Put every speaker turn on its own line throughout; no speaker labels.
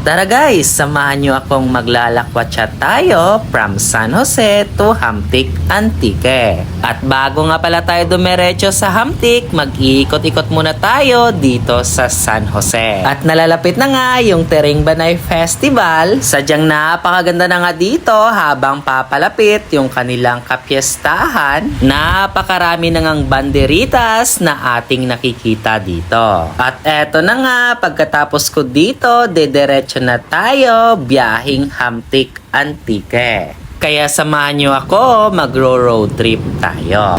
Tara guys, samahan nyo akong maglalakwatsa tayo from San Jose to Hamtik, Antique. At bago nga pala tayo dumiretso sa Hamtik, mag-iikot-ikot muna tayo dito sa San Jose. At nalalapit na nga yung Tering Banay Festival. Sadyang napakaganda na nga dito habang papalapit yung kanilang kapiestahan. Napakarami na ngang banderitas na ating nakikita dito. At eto na nga, pagkatapos ko dito, dediretso na tayo, biyahing Hamtik Antique. Kaya samahan nyo ako, magro-road trip tayo.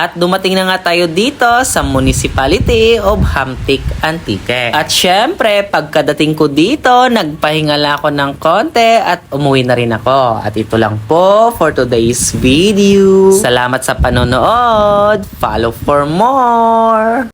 At dumating na nga tayo dito sa Municipality of Hamtik, Antique. At syempre, pagkadating ko dito, nagpahinga ako ng konti at umuwi na rin ako. At ito lang po for today's video. Salamat sa panonood. Follow for more.